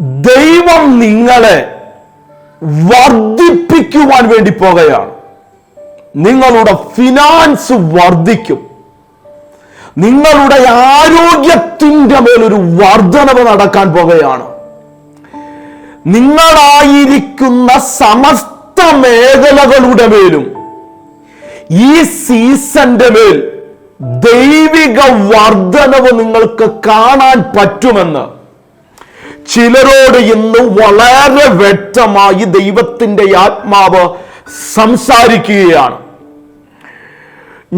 ദൈവം നിങ്ങളെ വർദ്ധിപ്പിക്കുവാൻ വേണ്ടി പോകുകയാണ്. നിങ്ങളുടെ ഫിനാൻസ് വർദ്ധിക്കും. നിങ്ങളുടെ ആരോഗ്യത്തിന്റെ മേലൊരു വർധനവ് നടക്കാൻ പോകുകയാണ്. നിങ്ങളായിരിക്കുന്ന സമസ്ത മേഖലകളുടെ മേലും ഈ സീസന്റെ മേൽ ദൈവിക വർധനവ് നിങ്ങൾക്ക് കാണാൻ പറ്റുമെന്ന് ചിലരോട് ഇന്ന് വളരെ വ്യക്തമായി ദൈവത്തിന്റെ ആത്മാവ് സംസാരിക്കുകയാണ്.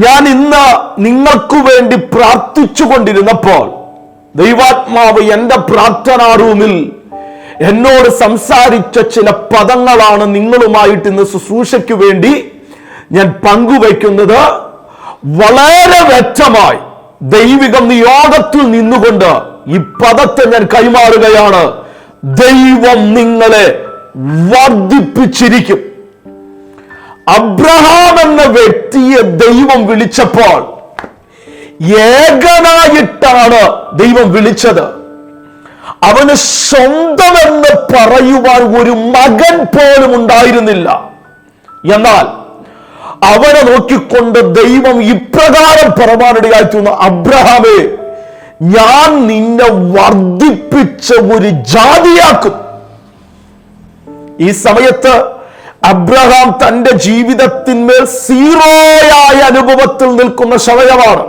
ഞാൻ ഇന്ന് നിങ്ങൾക്ക് വേണ്ടി പ്രാർത്ഥിച്ചു കൊണ്ടിരുന്നപ്പോൾ ദൈവാത്മാവ് എന്റെ പ്രാർത്ഥനാ റൂമിൽ എന്നോട് സംസാരിച്ച ചില പദങ്ങളാണ് നിങ്ങളുമായിട്ട് ഇന്ന് ശുശ്രൂഷയ്ക്ക് വേണ്ടി ഞാൻ പങ്കുവയ്ക്കുന്നത്. വളരെ വ്യക്തമായി ദൈവിക നിയോഗത്തിൽ നിന്നുകൊണ്ട് ഈ പദത്തെ ഞാൻ കൈമാറുകയാണ്. ദൈവം നിങ്ങളെ വർദ്ധിപ്പിച്ചിരിക്കും. അബ്രഹാം എന്ന വ്യക്തിയെ ദൈവം വിളിച്ചപ്പോൾ ഏകനായിട്ടാണ് ദൈവം വിളിച്ചത്. അവന് സ്വന്തമെന്ന് പറയുവാൻ ഒരു മകൻ പോലും ഉണ്ടായിരുന്നില്ല. എന്നാൽ അവനെ നോക്കിക്കൊണ്ട് ദൈവം ഇപ്രകാരം പറവാനിടയായിത്തുന്ന അബ്രഹാമേ ഞാൻ നിന്നെ വർദ്ധിപ്പിച്ച ഒരു ജാതിയാക്കും. ഈ സമയത്ത് അബ്രഹാം തന്റെ ജീവിതത്തിന്മേൽ സീറോയായ അനുഭവത്തിൽ നിൽക്കുന്ന സമയമാണ്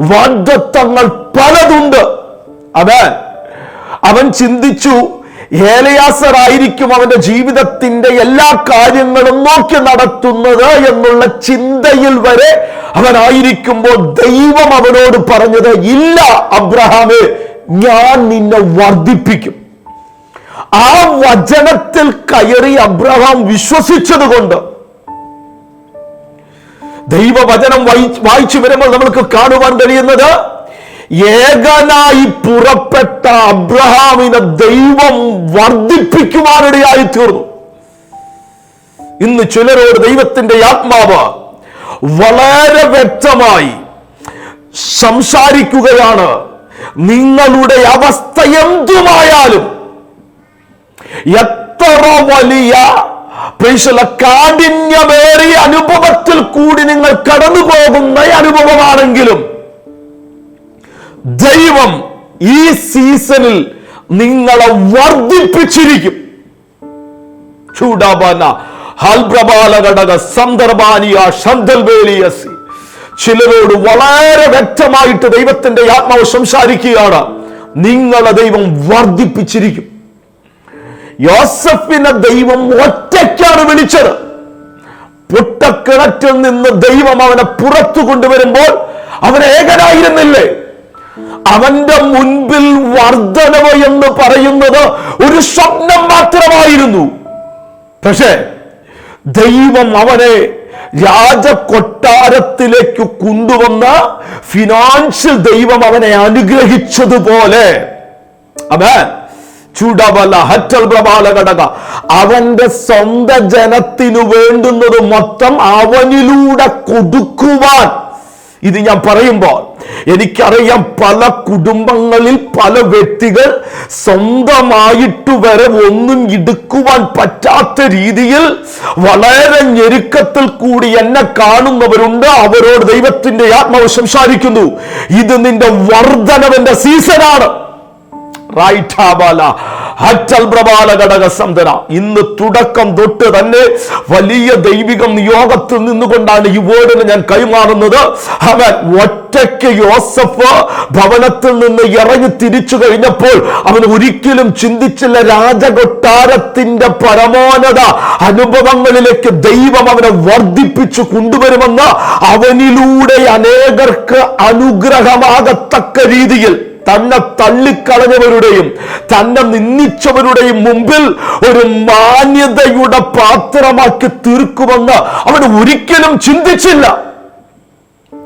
വാഗ്ദത്തങ്ങൾ പലതുണ്ട്. അവൻ അവൻ ചിന്തിച്ചു ഏലയാസർ ആയിരിക്കും അവന്റെ ജീവിതത്തിന്റെ എല്ലാ കാര്യങ്ങളും നോക്കി നടത്തുന്നത് എന്നുള്ള ചിന്തയിൽ വരെ അവനായിരിക്കുമ്പോൾ ദൈവം അവനോട് പറഞ്ഞത് ഇല്ല അബ്രഹാമേ ഞാൻ നിന്നെ വർദ്ധിപ്പിക്കും. ആ വചനത്തിൽ കയറി അബ്രഹാം വിശ്വസിച്ചത് കൊണ്ട് ദൈവവചനം വായിച്ചു വരുമ്പോൾ നമ്മൾക്ക് കാണുവാൻ കഴിയുന്നത് ഏകനായി പുറപ്പെട്ട അബ്രഹാമിനെ ദൈവം വർദ്ധിപ്പിക്കുവാനിടയായി തീർന്നു ഇന്ന് ചിലരോട് ദൈവത്തിന്റെ ആത്മാവ് വളരെ വ്യക്തമായി സംസാരിക്കുകയാണ്. നിങ്ങളുടെ അവസ്ഥ എന്തുമായാലും എത്ര വലിയ കാഠിന്യമേറിയ അനുഭവത്തിൽ കൂടി നിങ്ങൾ കടന്നു പോകുന്ന അനുഭവമാണെങ്കിലും ദൈവം ഈ സീസണിൽ നിങ്ങളെ വർദ്ധിപ്പിച്ചിരിക്കും. ചൂടാബാന ഹൽപ്രബാല ഘടക സന്ദർഭാനിയ ഷന്തൽവേലിയസി ചിലരോട് വളരെ വ്യക്തമായിട്ട് ദൈവത്തിന്റെ ആത്മാവ് സംസാരിക്കുകയാണ്. നിങ്ങളെ ദൈവം വർദ്ധിപ്പിച്ചിരിക്കും. യോസഫിനെ ദൈവം ഒറ്റയ്ക്കാണ് വിളിച്ചത്. പൊട്ടക്കിണറ്റിൽ നിന്ന് ദൈവം അവനെ പുറത്തു കൊണ്ടുവരുമ്പോൾ അവൻ ഏകനായിരുന്നില്ലേ? അവന്റെ മുൻപിൽ വർധനവ് എന്ന് പറയുന്നത് ഒരു സ്വപ്നം മാത്രമായിരുന്നു. പക്ഷേ ദൈവം അവനെ രാജകൊട്ടാരത്തിലേക്ക് കൊണ്ടുവന്ന ഫിനാൻഷ്യൽ ദൈവം അവനെ അനുഗ്രഹിച്ചതുപോലെ. അവൻ ചുടവല ഹറ്റൽ പ്രബാല ഘടക അവന്റെ സ്വന്തം ജനത്തിനു വേണ്ടുന്നത് മൊത്തം അവനിലൂടെ കൊടുക്കുവാൻ ഇത് ഞാൻ പറയുമ്പോൾ എനിക്കറിയാം പല കുടുംബങ്ങളിൽ പല വ്യക്തികൾ സ്വന്തമായിട്ട് വരെ ഒന്നും എടുക്കുവാൻ പറ്റാത്ത രീതിയിൽ വളരെ ഞെരുക്കത്തിൽ കൂടി എന്നെ കാണുന്നവരുണ്ട്. അവരോട് ദൈവത്തിന്റെ ആത്മാവ് സംസാരിക്കുന്നു. ഇത് നിന്റെ വർധനവന്റെ സീസണാണ് റൈറ്റാബാല. ഹറ്റൽ പ്രബാല ഘടക സന്തന ഇന്ന് തുടക്കം തൊട്ട് തന്നെ വലിയ ദൈവികം നിയോഗത്തിൽ നിന്നുകൊണ്ടാണ് ഈ വേർഡിന് ഞാൻ കൈമാറുന്നത്. അവൻ ഒറ്റയ്ക്ക് യോസഫ് ഭവനത്തിൽ നിന്ന് ഇറങ്ങി തിരിച്ചു കഴിഞ്ഞപ്പോൾ അവൻ ഒരിക്കലും ചിന്തിച്ചില്ല രാജകൊട്ടാരത്തിന്റെ പരമോന്നത അനുഭവങ്ങളിലേക്ക് ദൈവം അവനെ വർദ്ധിപ്പിച്ചു കൊണ്ടുവരുമെന്ന് അവനിലൂടെ അനേകർക്ക് അനുഗ്രഹമാകത്തക്ക രീതിയിൽ തന്നെ തള്ളിക്കളഞ്ഞവരുടെയും തന്നെ നിന്ദിച്ചവരുടെയും മുമ്പിൽ ഒരു മാന്യതയുടെ പാത്രമാക്കി തീർക്കുമെന്ന് അവൻ ഒരിക്കലും ചിന്തിച്ചില്ല.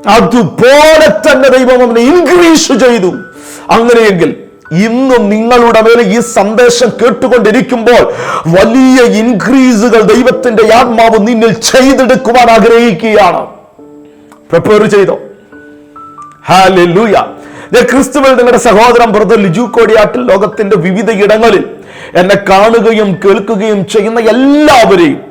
അതുപോലെ തന്നെ ദൈവം അവനെ ഇൻക്രീസ് ചെയ്തു. അങ്ങനെയെങ്കിൽ ഇന്നും നിങ്ങളുടെ മേലെ ഈ സന്ദേശം കേട്ടുകൊണ്ടിരിക്കുമ്പോൾ വലിയ ഇൻക്രീസുകൾ ദൈവത്തിന്റെ ആത്മാവ് നിന്നിൽ ചെയ്തെടുക്കുവാൻ ആഗ്രഹിക്കുകയാണ്. പ്രിപ്പയർ ചെയ്തോ? ഹാലൂയ ക്രിസ്തുവിൽ നിങ്ങളുടെ സഹോദരൻ ബ്രദർ ലിജു കോടിയാട്ടിൽ ലോകത്തിന്റെ വിവിധ ഇടങ്ങളിൽ എന്നെ കാണുകയും കേൾക്കുകയും ചെയ്യുന്ന എല്ലാവരെയും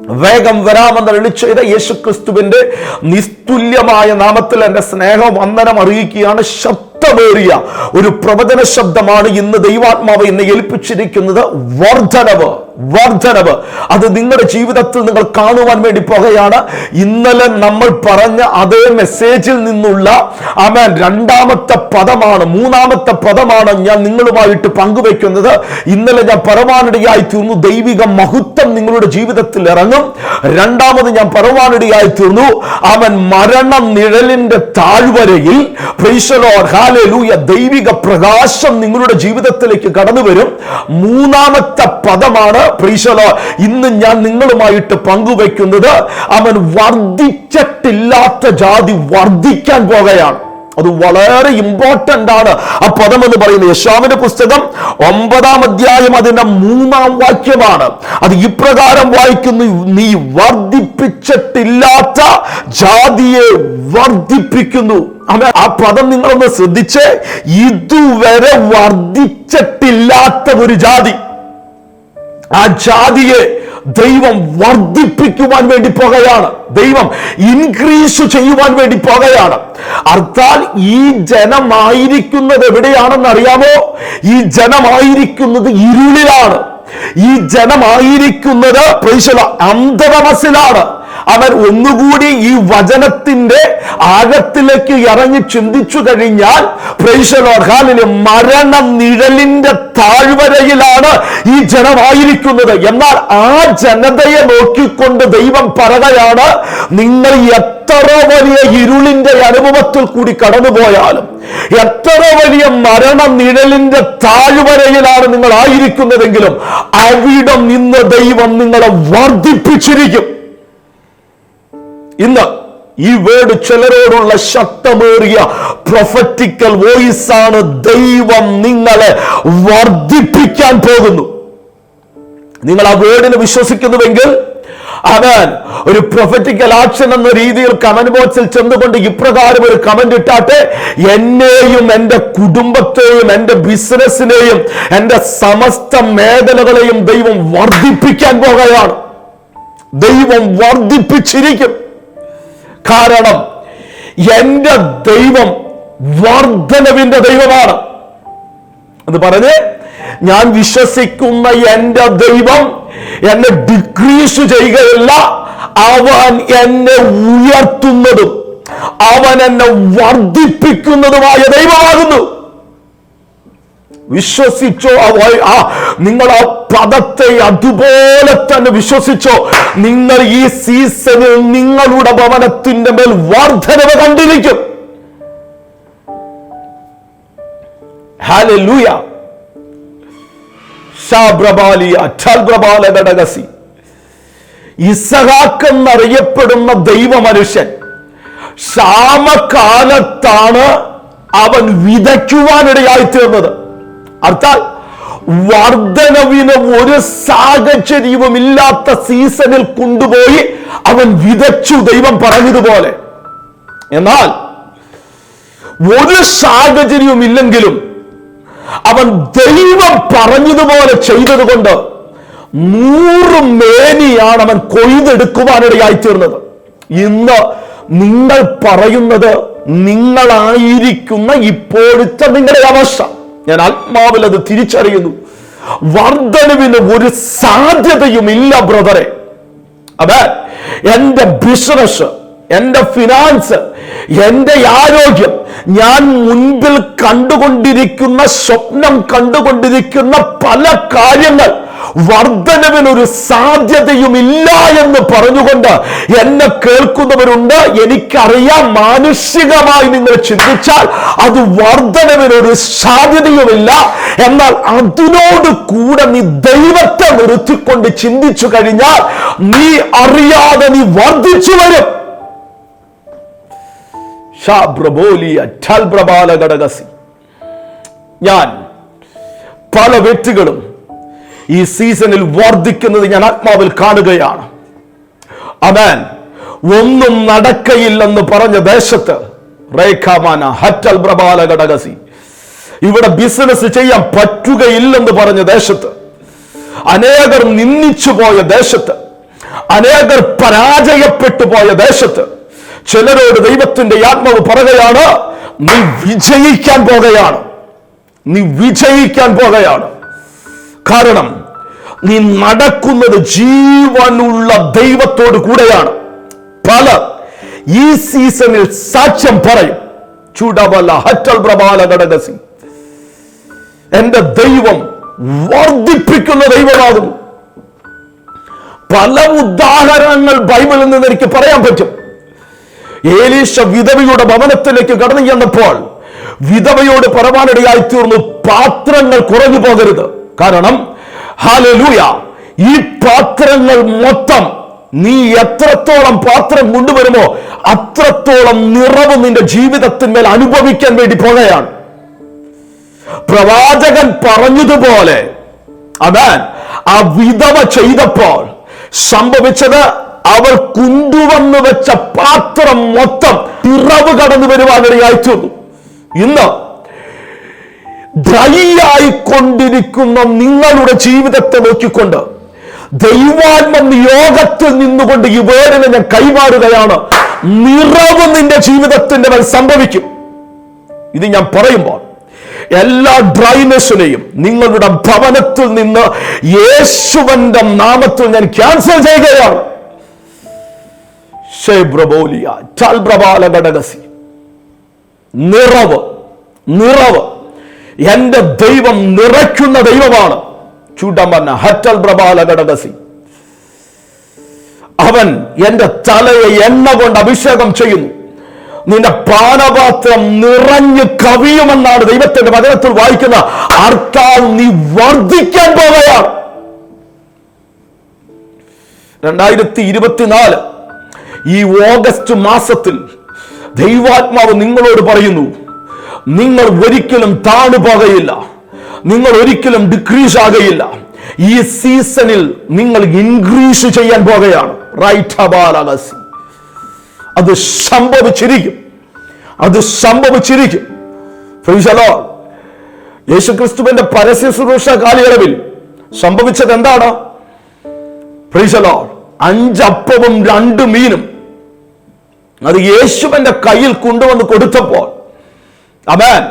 വേഗം വരാമെന്ന് അരുളി ചെയ്ത യേശു ക്രിസ്തുവിന്റെ നിസ്തുല്യമായ നാമത്തിൽ എന്റെ സ്നേഹവന്ദനം അറിയിക്കുകയാണ്. ശബ്ദമേറിയ ഒരു പ്രവചന ശബ്ദമാണ് ഇന്ന് ദൈവാത്മാവ് എന്നെ ഏൽപ്പിച്ചിരിക്കുന്നത്. വർധനവ്. വർധനവ്. അത് നിങ്ങളുടെ ജീവിതത്തിൽ നിങ്ങൾ കാണുവാൻ വേണ്ടി പോകുകയാണ് ഇന്നലെ നമ്മൾ പറഞ്ഞ അതേ മെസ്സേജിൽ നിന്നുള്ള ആമേൻ രണ്ടാമത്തെ പദമാണ് മൂന്നാമത്തെ പദമാണ് ഞാൻ നിങ്ങളുമായിട്ട് പങ്കുവെക്കുന്നത് ഇന്നലെ ഞാൻ പരമാനടിയായി തീർന്നു. ദൈവിക മഹത്വം നിങ്ങളുടെ ജീവിതത്തിൽ ഇറങ്ങും. രണ്ടാമത് ഞാൻ പരമാനടിയായി തീർന്നു. അവൻ മരണ നിഴലിന്റെ താഴ്വരയിൽ ദൈവിക പ്രകാശം നിങ്ങളുടെ ജീവിതത്തിലേക്ക് കടന്നു വരും മൂന്നാമത്തെ പദമാണ് പ്രീശലോ ഇന്ന് ഞാൻ നിങ്ങളുമായിട്ട് പങ്കുവെക്കുന്നത് അവൻ വർദ്ധിച്ചിട്ടില്ലാത്ത ജാതി വർദ്ധിക്കാൻ പോകുകയാണ് അത് വളരെ ഇമ്പോർട്ടന്റ് ആണ്. ആ പദം എന്ന് പറയുന്നത് യശാമിന്റെ പുസ്തകം ഒമ്പതാം അധ്യായം അതിന്റെ മൂന്നാം വാക്യമാണ്. അത് ഇപ്രകാരം വായിക്കുന്നു നീ വർദ്ധിപ്പിച്ചിട്ടില്ലാത്ത ജാതിയെ വർദ്ധിപ്പിക്കുന്നു. ആ പദം നിങ്ങളൊന്ന് ശ്രദ്ധിച്ച് ഇതുവരെ വർദ്ധിച്ചിട്ടില്ലാത്ത ഒരു ജാതി. ആ ജാതിയെ ദൈവം വർദ്ധിപ്പിക്കുവാൻ വേണ്ടി പോകുകയാണ് ദൈവം ഇൻക്രീസ് ചെയ്യുവാൻ വേണ്ടി പോകുകയാണ് അർത്ഥാൽ ഈ ജനമായിരിക്കുന്നത് എവിടെയാണെന്ന് അറിയാമോ ഈ ജനമായിരിക്കുന്നത് ഇരുളിലാണ്. ഈ ജനമായിരിക്കുന്നത് അന്ധതമസിലാണ് അവൻ ഒന്നുകൂടി ഈ വചനത്തിന്റെ ആഴത്തിലേക്ക് ഇറങ്ങി ചിന്തിച്ചു കഴിഞ്ഞാൽ പ്രൈശലോഹാലിന് മരണ നിഴലിന്റെ താഴ്വരയിലാണ് ഈ ജനമായിരിക്കുന്നത്. എന്നാൽ ആ ജനതയെ നോക്കിക്കൊണ്ട് ദൈവം പറയുകയാണ് നിങ്ങൾ എത്ര വലിയ ഇരുളിന്റെ അനുഭവത്തിൽ കൂടി കടന്നുപോയാലും എത്ര വലിയ മരണ നിഴലിന്റെ താഴ്വരയിലാണ് നിങ്ങൾ ആയിരിക്കുന്നതെങ്കിലും അവിടം നിന്ന് ദൈവം നിങ്ങളെ വർദ്ധിപ്പിച്ചിരിക്കും. ഇന്ന് ഈ വേർഡ് ചിലരോടുള്ള ശക്തമേറിയ പ്രൊഫറ്റിക്കൽ വോയിസ് ആണ് ദൈവം നിങ്ങളെ വർദ്ധിപ്പിക്കാൻ പോകുന്നു. നിങ്ങൾ ആ വേർഡിനെ വിശ്വസിക്കുന്നുവെങ്കിൽ അവൻ ഒരു പ്രൊഫറ്റിക്കൽ ആക്ഷൻ എന്ന രീതിയിൽ കമന്റ് ബോക്സിൽ ചെന്നുകൊണ്ട് ഇപ്രകാരം ഒരു കമന്റ് ഇട്ടാട്ടെ എന്നെയും എന്റെ കുടുംബത്തെയും എന്റെ ബിസിനസ്സിനെയും എന്റെ സമസ്ത മേഖലകളെയും ദൈവം വർദ്ധിപ്പിക്കാൻ പോകുകയാണ്. ദൈവം വർദ്ധിപ്പിച്ചിരിക്കും. കാരണം എന്റെ ദൈവം വർദ്ധനവിന്റെ ദൈവമാണ്. എന്ന് പറഞ്ഞ് ഞാൻ വിശ്വസിക്കുന്ന എന്റെ ദൈവം എന്നെ ഡിക്രീസ് ചെയ്യുകയല്ല. അവൻ എന്നെ ഉയർത്തുന്നതും അവൻ എന്നെ വർദ്ധിപ്പിക്കുന്നതുമായ ദൈവമാകുന്നു. വിശ്വസിച്ചോ ആ നിങ്ങൾ ആ പദത്തെ അതുപോലെ തന്നെ വിശ്വസിച്ചോ. നിങ്ങൾ ഈ സീസണിൽ നിങ്ങളുടെ ഭവനത്തിന്റെ മേൽ വർധനവ് കണ്ടിരിക്കും. ഹാലൂയ ഇസഹാക്ക് എന്നറിയപ്പെടുന്ന ദൈവമനുഷ്യൻ ക്ഷാമകാലത്താണ് അവൻ വിതയ്ക്കുവാനിടയായി തീർന്നത് അർത്ഥാൽ വർധനവിന് ഒരു സാഹചര്യവും ഇല്ലാത്ത സീസണിൽ കൊണ്ടുപോയി അവൻ വിതച്ചു ദൈവം പറഞ്ഞതുപോലെ. എന്നാൽ ഒരു സാഹചര്യവും ഇല്ലെങ്കിലും അവൻ ദൈവം പറഞ്ഞതുപോലെ ചെയ്തതുകൊണ്ട് നൂറ് മേനിയാണ് അവൻ കൊയ്തെടുക്കുവാനിടയായി തീർന്നത് ഇന്ന് നിങ്ങൾ പറയുന്നത് നിങ്ങളായിരിക്കുന്ന ഇപ്പോഴത്തെ നിങ്ങളുടെ അവസ്ഥ. ഞാൻ ആത്മാവിൽ അത് തിരിച്ചറിയുന്നു. വർധനവിന് ഒരു സാധ്യതയും ഇല്ല ബ്രദറെ. അതെ എന്റെ ബിസിനസ് എന്റെ ഫിനാൻസ് എന്റെ ആരോഗ്യം ഞാൻ മുൻപിൽ കണ്ടുകൊണ്ടിരിക്കുന്ന സ്വപ്നം കണ്ടുകൊണ്ടിരിക്കുന്ന പല കാര്യങ്ങൾ വർധനവിനൊരു സാധ്യതയുമില്ല എന്ന് പറഞ്ഞുകൊണ്ട് എന്നെ കേൾക്കുന്നവരുണ്ട്. എനിക്കറിയാം മാനുഷികമായി നിങ്ങൾ ചിന്തിച്ചാൽ അത് വർധനവിനൊരു സാധ്യതയുമില്ല. എന്നാൽ അതിനോട് കൂടെ നീ ദൈവത്തെ നിർത്തിക്കൊണ്ട് ചിന്തിച്ചു കഴിഞ്ഞാൽ നീ അറിയാതെ നീ വർദ്ധിച്ചു വരും. ഞാൻ പല വെറ്റുകളും ഈ സീസണിൽ വർദ്ധിക്കുന്നത് ഞാൻ ആത്മാവിൽ കാണുകയാണ്. അവൻ ഒന്നും നടക്കയില്ലെന്ന് പറഞ്ഞ ദേശത്ത് റേഖാമാന ഹറ്റൽ പ്രബാല ഘടകസി ഇവിടെ ബിസിനസ് ചെയ്യാൻ പറ്റുകയില്ലെന്ന് പറഞ്ഞ ദേശത്ത് അനേകർ നിന്ദിച്ചു പോയ ദേശത്ത് അനേകർ പരാജയപ്പെട്ടു പോയ ദേശത്ത് ചിലരോട് ദൈവത്തിന്റെ ആത്മാവ് പറയുകയാണ് നീ വിജയിക്കാൻ പോകുകയാണ്. നീ വിജയിക്കാൻ പോകുകയാണ്. കാരണം നീ നടക്കുന്നത് ജീവനുള്ള ദൈവത്തോട് കൂടെയാണ്. പലർ ഈ സീസണിൽ സാക്ഷ്യം പറയും ചൂടവല്ല ഹറ്റൽ പ്രബാല ഘടകസി എന്റെ ദൈവം വർദ്ധിപ്പിക്കുന്ന ദൈവമാകുന്നു. പല ഉദാഹരണങ്ങൾ ബൈബിളിൽ നിന്ന് എനിക്ക് പറയാൻ പറ്റും. ഏലീശ വിധവയുടെ ഭവനത്തിലേക്ക് കടന്നു ചെന്നപ്പോൾ വിധവയോട് പരമാനടിയായി തീർന്നു പാത്രങ്ങൾ കുറഞ്ഞു പോകരുത്. കാരണം ഹാലലൂയ ഈ പാത്രങ്ങൾ മൊത്തം നീ എത്രത്തോളം പാത്രം കൊണ്ടുവരുമോ അത്രത്തോളം നിറവ് നിന്റെ ജീവിതത്തിന്മേൽ അനുഭവിക്കാൻ വേണ്ടി പോകുകയാണ്. പ്രവാചകൻ പറഞ്ഞതുപോലെ അതാൻ ആ വിധവ ചെയ്തപ്പോൾ സംഭവിച്ചത് അവർ കൊണ്ടുവന്നു വെച്ച പാത്രം മൊത്തം പിറവ് കടന്നു വരുവാനിടയായി തീർന്നു ഇന്ന് ഡ്രൈ കൊണ്ടിരിക്കുന്ന നിങ്ങളുടെ ജീവിതത്തെ നോക്കിക്കൊണ്ട് ദൈവാത്മ യോഗത്തിൽ നിന്നുകൊണ്ട് ഈ വേടിനെ ഞാൻ കൈമാറുകയാണ്. നിറവ് നിന്റെ ജീവിതത്തിന്റെ മേൽ സംഭവിക്കും. ഇത് ഞാൻ പറയുമ്പോൾ എല്ലാ ഡ്രൈനെസ്സിനെയും നിങ്ങളുടെ ഭവനത്തിൽ നിന്ന് യേശുവന്റെ നാമത്തിൽ ഞാൻ ക്യാൻസൽ ചെയ്യുകയാണ്. നിറവ് നിറവ്. എന്റെ ദൈവം നിറയ്ക്കുന്ന ദൈവമാണ്. ചൂടമന്ന ഹറ്റൽ പ്രബാല ഘടകസി അവൻ എന്റെ തലയെ എണ്ണ കൊണ്ട് അഭിഷേകം ചെയ്യുന്നു. നിന്റെ പാനപാത്രം നിറഞ്ഞു കവിയുമെന്നാണ് ദൈവത്തിന്റെ വചനത്തിൽ വായിക്കുന്ന അർത്ഥാൽ നീ വർദ്ധിക്കാൻ പോവുകയാണ്. രണ്ടായിരത്തി ഇരുപത്തിനാല് ഈ ഓഗസ്റ്റ് മാസത്തിൽ ദൈവാത്മാവ് നിങ്ങളോട് പറയുന്നു നിങ്ങൾ ഒരിക്കലും താണു പോകയില്ല നിങ്ങൾ ഒരിക്കലും ഡിക്രീസ് ആകയില്ല. ഈ സീസണിൽ നിങ്ങൾ ഇൻക്രീസ് ചെയ്യാൻ പോകുകയാണ് റൈറ്റ് അത് സംഭവിച്ചിരിക്കും. അത് സംഭവിച്ചിരിക്കും. യേശുക്രിസ്തുവിന്റെ പരസ്യ ശുശ്രൂഷ കാലയളവിൽ സംഭവിച്ചത് എന്താണ്. അഞ്ചപ്പവും രണ്ട് മീനും അത് യേശുവിന്റെ കയ്യിൽ കൊണ്ടുവന്ന് കൊടുത്തപ്പോൾ. അമേൻ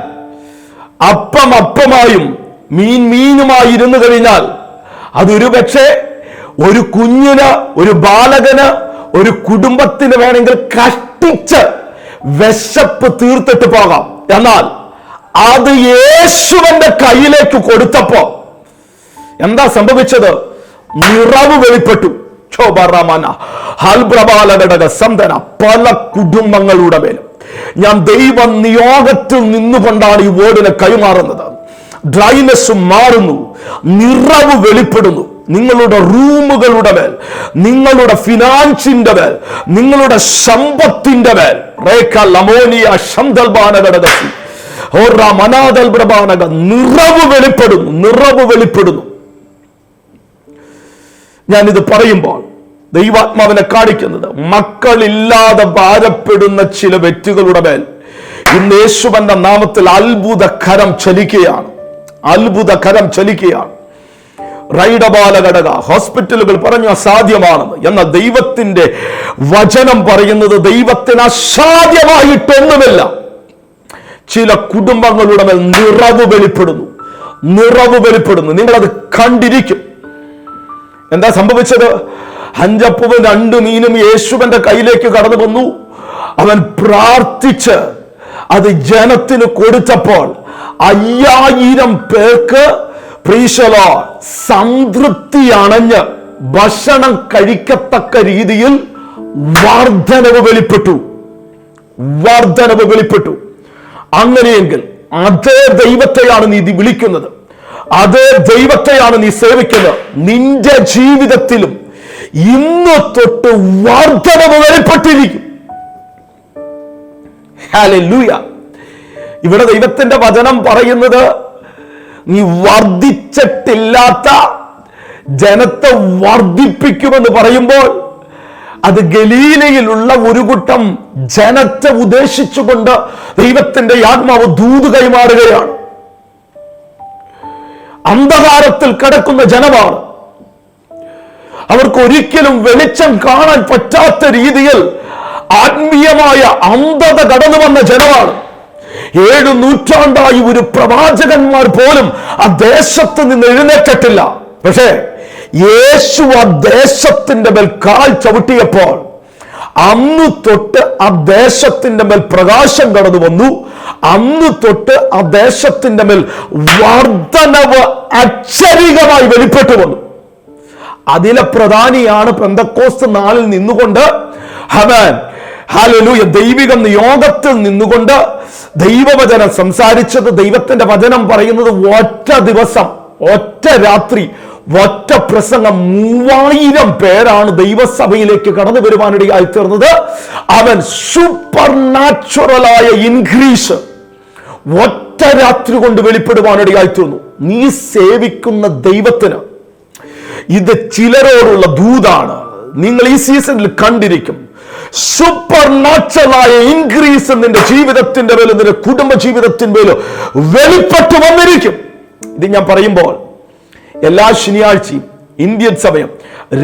അപ്പം അപ്പമായും മീൻ മീനുമായി ഇരുന്നു കഴിഞ്ഞാൽ അതൊരു പക്ഷേ ഒരു കുഞ്ഞിന് ഒരു ബാലകന് ഒരു കുടുംബത്തിന് വേണമെങ്കിൽ കഷ്ടിച്ച് വിശപ്പ് തീർത്തിട്ട് പോകാം. എന്നാൽ അത് യേശുവിന്റെ കയ്യിലേക്ക് കൊടുത്തപ്പോ എന്താ സംഭവിച്ചത്? നിറവ് വെളിപ്പെട്ടു. ചോബറമന ഹൽപ്രബാലഘടക സന്തന പല കുടുംബങ്ങളുടെ മേലും. ഞാൻ ദൈവ നിയോഗത്തിൽ നിന്നുകൊണ്ടാണ് ഈ വേർഡിനെ കൈമാറുന്നത്. ഡ്രൈനെസ് മാറുന്നു നിറവ് വെളിപ്പെടുന്നു. നിങ്ങളുടെ റൂമുകളുടെ മേൽ നിങ്ങളുടെ ഫിനാൻസിന്റെ മേൽ നിങ്ങളുടെ സമ്പത്തിന്റെ മേൽ. റേഖ ലമോനിയ ശന്തൽബാനഘടകത്തിൽ ഓർറ മനാദൽ പ്രഭാനക നിറവ് വെളിപ്പെടുന്നു നിറവ് വെളിപ്പെടുന്നു. ഞാനിത് പറയുമ്പോൾ ദൈവാത്മാവിനെ കാണിക്കുന്നത്. മക്കളില്ലാതെ ഭാരപ്പെടുന്ന ചില വ്യക്തികളുടെ മേൽ ഇന്ന് യേശുവന്റെ നാമത്തിൽ അത്ഭുത കരം ചലിക്കുകയാണ്. അത്ഭുത കരം ചലിക്കുകയാണ്. റൈഡബാല ഘടക ഹോസ്പിറ്റലുകൾ പറഞ്ഞു അസാധ്യമാണെന്ന്. എന്ന ദൈവത്തിന്റെ വചനം പറയുന്നത് ദൈവത്തിന് അസാധ്യമായിട്ടൊന്നുമില്ല. ചില കുടുംബങ്ങളുടെ മേൽ നിറവ് വെളിപ്പെടുന്നു. നിറവ് വെളിപ്പെടുന്നു. നിങ്ങളത് കണ്ടിരിക്കും. എന്താ സംഭവിച്ചത്? അഞ്ചപ്പവും രണ്ടു മീനും യേശുവിന്റെ കയ്യിലേക്ക് കടന്നു വന്നു. അവൻ പ്രാർത്ഥിച്ച് അത് ജനത്തിന് കൊടുത്തപ്പോൾ അയ്യായിരം പേർക്ക് പ്രീശലോ സംതൃപ്തി അണഞ്ഞ് ഭക്ഷണം കഴിക്കത്തക്ക രീതിയിൽ വർധനവ് വെളിപ്പെട്ടു. വർധനവ് വെളിപ്പെട്ടു. അങ്ങനെയെങ്കിൽ അതേ ദൈവത്തെയാണ് നീ വിളിക്കുന്നത്. അതേ ദൈവത്തെയാണ് നീ സേവിക്കുന്നത്. നിന്റെ ജീവിതത്തിലും ഇന്ന് തൊട്ട് വർധനവ് വെളിപ്പെട്ടിരിക്കും. ഹല്ലേലൂയ ഇവിടെ ദൈവത്തിന്റെ വചനം പറയുന്നത് നീ വർദ്ധിച്ചിട്ടില്ലാത്ത ജനത്തെ വർദ്ധിപ്പിക്കുമെന്ന് പറയുമ്പോൾ അത് ഗലീലയിലുള്ള ഒരു കൂട്ടം ജനത്തെ ഉദ്ദേശിച്ചുകൊണ്ട് ദൈവത്തിന്റെ ആത്മാവ് ദൂത് കൈമാറുകയാണ്. അന്ധകാരത്തിൽ കിടക്കുന്ന ജനമാണ്. അവർക്ക് ഒരിക്കലും വെളിച്ചം കാണാൻ പറ്റാത്ത രീതിയിൽ ആത്മീയമായ അന്ധത കടന്നു വന്ന ജനമാണ്. ഏഴ് നൂറ്റാണ്ടായി ഒരു പ്രവാചകന്മാർ പോലും ആ ദേശത്ത് നിന്ന് എഴുന്നേറ്റിട്ടില്ല. പക്ഷേ യേശു ആ ദേശത്തിന്റെ മേൽ കാൽ ചവിട്ടിയപ്പോൾ അന്ന് തൊട്ട് ആ ദേശത്തിന്റെ മേൽ പ്രകാശം കടന്നു വന്നു. അന്ന് തൊട്ട് ആ ദേശത്തിന്റെ മേൽ വർധനവ് അക്ഷരികമായി വെളിപ്പെട്ടു വന്നു. അതിലെ പ്രധാനിയാണ് പെന്തക്കോസ്ത് നാളിൽ നിന്നുകൊണ്ട്. ഹമാൻ. ഹാലലൂയ ദൈവിക നിയോഗത്തിൽ നിന്നുകൊണ്ട് ദൈവവചനം സംസാരിച്ചത് ദൈവത്തിന്റെ വചനം പറയുന്നത് ഒറ്റ ദിവസം ഒറ്റ രാത്രി ഒറ്റ പ്രസംഗം മൂവായിരം പേരാണ് ദൈവസഭയിലേക്ക് കടന്നു വരുവാനിടയായി തീർന്നത്. അവൻ സൂപ്പർ നാച്ചുറലായ ഇൻക്രീസ് ഒറ്റ രാത്രി കൊണ്ട് വെളിപ്പെടുവാനിടയായി തീർന്നു. നീ സേവിക്കുന്ന ദൈവത്തിന് ഇത് ചിലരോടുള്ള ദൂതാണ്. നിങ്ങൾ ഈ സീസണിൽ കണ്ടിരിക്കും. സൂപ്പർ നാച്ചുറലായ ഇൻക്രീസ് നിന്റെ ജീവിതത്തിന്റെ മേലും നിന്റെ കുടുംബ ജീവിതത്തിന്റെ മേലും വന്നിരിക്കും. ഇത് ഞാൻ പറയുമ്പോൾ എല്ലാ ശനിയാഴ്ചയും ഇന്ത്യൻ സമയം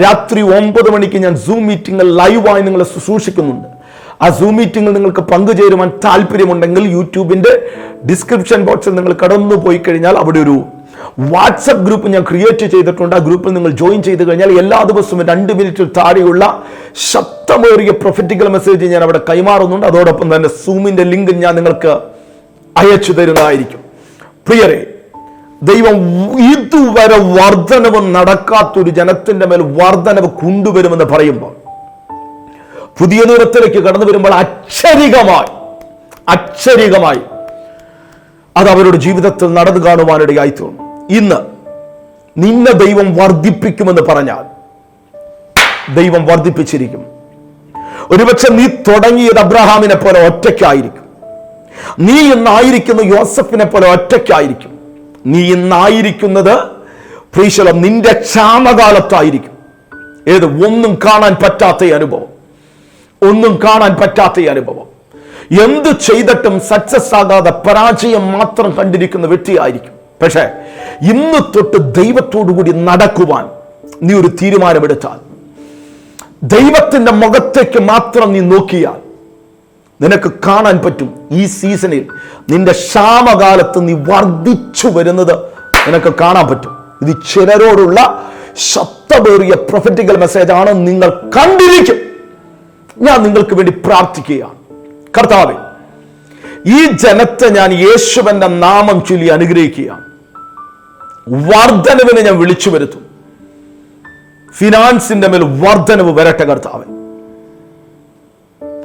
രാത്രി ഒമ്പത് മണിക്ക് ഞാൻ സൂം മീറ്റിംഗ് ലൈവായി നിങ്ങളെ ശുശ്രൂഷിക്കുന്നുണ്ട്. ആ സൂം മീറ്റിംഗിൽ നിങ്ങൾക്ക് പങ്കുചേരുവാൻ താല്പര്യമുണ്ടെങ്കിൽ യൂട്യൂബിന്റെ ഡിസ്ക്രിപ്ഷൻ ബോക്സിൽ നിങ്ങൾ കടന്നു പോയി കഴിഞ്ഞാൽ അവിടെ ഒരു വാട്സപ്പ് ഗ്രൂപ്പ് ഞാൻ ക്രിയേറ്റ് ചെയ്തിട്ടുണ്ട്. ആ ഗ്രൂപ്പിൽ നിങ്ങൾ ജോയിൻ ചെയ്ത് കഴിഞ്ഞാൽ എല്ലാ ദിവസവും രണ്ട് മിനിറ്റിൽ താഴെയുള്ള ശക്തമേറിയ പ്രൊഫറ്റിക്കൽ മെസ്സേജ് ഞാൻ അവിടെ കൈമാറുന്നുണ്ട്. അതോടൊപ്പം തന്നെ സൂമിന്റെ ലിങ്ക് ഞാൻ നിങ്ങൾക്ക് അയച്ചു തരുന്നതായിരിക്കും. പ്രിയരെ ദൈവം ഇതുവരെ വർധനവ് നടക്കാത്തൊരു ജനത്തിന്റെ മേൽ വർധനവ് കൊണ്ടുവരുമെന്ന് പറയുമ്പോൾ പുതിയ ദൂരത്തിലേക്ക് കടന്നു വരുമ്പോൾ അക്ഷരികമായി അക്ഷരികമായി അത് അവരുടെ ജീവിതത്തിൽ നടന്നു കാണുവാനിടയായി തോന്നും. ഇന്ന് നിന്നെ ദൈവം വർദ്ധിപ്പിക്കുമെന്ന് പറഞ്ഞാൽ ദൈവം വർദ്ധിപ്പിച്ചിരിക്കും. ഒരുപക്ഷെ നീ തുടങ്ങിയത് അബ്രഹാമിനെ പോലെ ഒറ്റയ്ക്കായിരിക്കും. നീ ഇന്നായിരിക്കുന്ന യോസഫിനെ പോലെ ഒറ്റയ്ക്കായിരിക്കും. നീ ഇന്നായിരിക്കുന്നത് പ്രീശലം നിന്റെ ക്ഷാമകാലത്തായിരിക്കും. ഏത് ഒന്നും കാണാൻ പറ്റാത്ത അനുഭവം. ഒന്നും കാണാൻ പറ്റാത്ത അനുഭവം. എന്ത് ചെയ്തിട്ടും സക്സസ് ആകാതെ പരാജയം മാത്രം കണ്ടിരിക്കുന്ന വ്യക്തിയായിരിക്കും. പക്ഷേ ഇന്ന് തൊട്ട് ദൈവത്തോടു കൂടി നടക്കുവാൻ നീ ഒരു തീരുമാനമെടുത്താൽ ദൈവത്തിന്റെ മുഖത്തേക്ക് മാത്രം നീ നോക്കിയാൽ നിനക്ക് കാണാൻ പറ്റും ഈ സീസണിൽ നിന്റെ ക്ഷാമകാലത്ത് നീ വർദ്ധിച്ചു വരുന്നത് നിനക്ക് കാണാൻ പറ്റും. ഇത് ചിലരോടുള്ള ശബ്ദമേറിയ പ്രൊഫറ്റിക്കൽ മെസ്സേജ് ആണ് നിങ്ങൾ കണ്ടിരിക്കും. ഞാൻ നിങ്ങൾക്ക് വേണ്ടി പ്രാർത്ഥിക്കുകയാണ്. കർത്താവെ ഈ ജനത്തെ ഞാൻ യേശുവന്റെ നാമം ചൊല്ലി അനുഗ്രഹിക്കുകയാണ്. വർധനവിനെ ഞാൻ വിളിച്ചു വരുത്തും. ഫിനാൻസിന്റെ മേൽ വർധനവ് വരട്ടെ കർത്താവൻ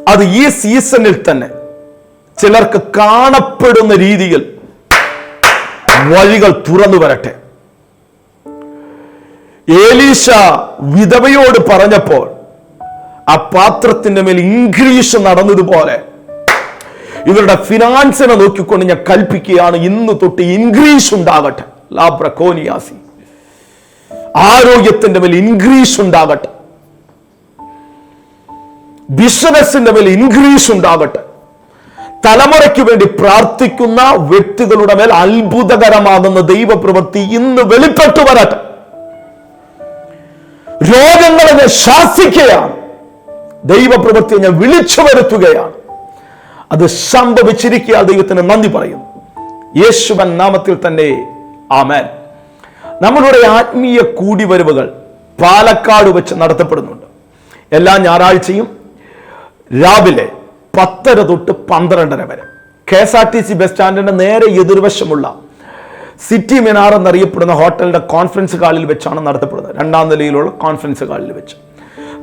അത് ഈ സീസണിൽ തന്നെ ചിലർക്ക് കാണപ്പെടുന്ന രീതിയിൽ വഴികൾ തുറന്നു വരട്ടെ. ഏലീശ വിധവയോട് പറഞ്ഞപ്പോൾ ആ പാത്രത്തിന്റെ മേൽ ഇൻക്രീസ് നടന്നതുപോലെ ഇവരുടെ ഫിനാൻസിനെ നോക്കിക്കൊണ്ട് ഞാൻ കൽപ്പിക്കുകയാണ് ഇന്ന് തൊട്ട് ഇൻക്രീസ് ഉണ്ടാകട്ടെ. ലാബ്രക്കോനിയാസി ആരോഗ്യത്തിന്റെ മേൽ ഇൻക്രീസ് ഉണ്ടാകട്ടെ. ബിസിനസിന്റെ മേൽ ഇൻക്രീസ് ഉണ്ടാകട്ടെ. തലമുറയ്ക്ക് വേണ്ടി പ്രാർത്ഥിക്കുന്ന വ്യക്തികളുടെ മേൽ അത്ഭുതകരമാകുന്ന ദൈവപ്രവൃത്തി ഇന്ന് വെളിപ്പെട്ടു വരട്ടെ. രോഗങ്ങളെ ഞാൻ ശാസിക്കുകയാണ്. ദൈവപ്രവൃത്തിയെ ഞാൻ വിളിച്ചു വരുത്തുകയാണ്. അത് സംഭവിച്ചിരിക്കുക ദൈവത്തിന് നന്ദി പറയുന്നു. യേശുവൻ നാമത്തിൽ തന്നെ ആമേൻ. നമ്മളുടെ ആത്മീയ കൂടിവരവുകൾ പാലക്കാട് വെച്ച് നടത്തപ്പെടുന്നുണ്ട്. എല്ലാ ഞായറാഴ്ചയും രാവിലെ പത്തര തൊട്ട് പന്ത്രണ്ടര വരെ K S R T C bus സ്റ്റാൻഡിന്റെ നേരെ എതിർവശമുള്ള സിറ്റി മിനാർ എന്നറിയപ്പെടുന്ന ഹോട്ടലിന്റെ കോൺഫറൻസ് ഹാളിൽ വെച്ചാണ് നടത്തപ്പെടുന്നത്. രണ്ടാം നിലയിലുള്ള കോൺഫറൻസ് ഹാളിൽ വെച്ച്.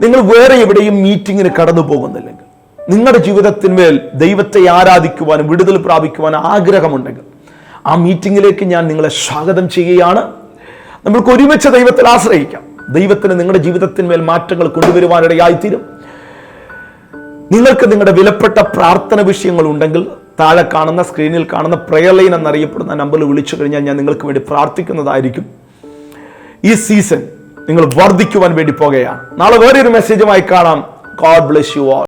നിങ്ങൾ വേറെ എവിടെയും മീറ്റിങ്ങിന് കടന്നു പോകുന്നില്ലെങ്കിൽ നിങ്ങളുടെ ജീവിതത്തിന്മേൽ ദൈവത്തെ ആരാധിക്കുവാനും വിടുതൽ പ്രാപിക്കുവാനും ആഗ്രഹമുണ്ടെങ്കിൽ ആ മീറ്റിങ്ങിലേക്ക് ഞാൻ നിങ്ങളെ സ്വാഗതം ചെയ്യുകയാണ്. നമ്മൾക്ക് ഒരുമിച്ച് ദൈവത്തിൽ ആശ്രയിക്കാം. ദൈവത്തിന് നിങ്ങളുടെ ജീവിതത്തിന്മേൽ മാറ്റങ്ങൾ കൊണ്ടുവരുവാനിടയായിത്തീരും. നിങ്ങൾക്ക് നിങ്ങളുടെ വിലപ്പെട്ട പ്രാർത്ഥന വിഷയങ്ങൾ ഉണ്ടെങ്കിൽ താഴെ കാണുന്ന സ്ക്രീനിൽ കാണുന്ന പ്രയർ ലൈൻ എന്നറിയപ്പെടുന്ന നമ്പറിൽ വിളിച്ചു കഴിഞ്ഞാൽ ഞാൻ നിങ്ങൾക്ക് വേണ്ടി പ്രാർത്ഥിക്കുന്നതായിരിക്കും. ഈ സീസൺ നിങ്ങൾ വർദ്ധിക്കുവാൻ വേണ്ടി പോകുകയാണ്. നാളെ വേറെ ഒരു മെസ്സേജുമായി കാണാം. God bless you all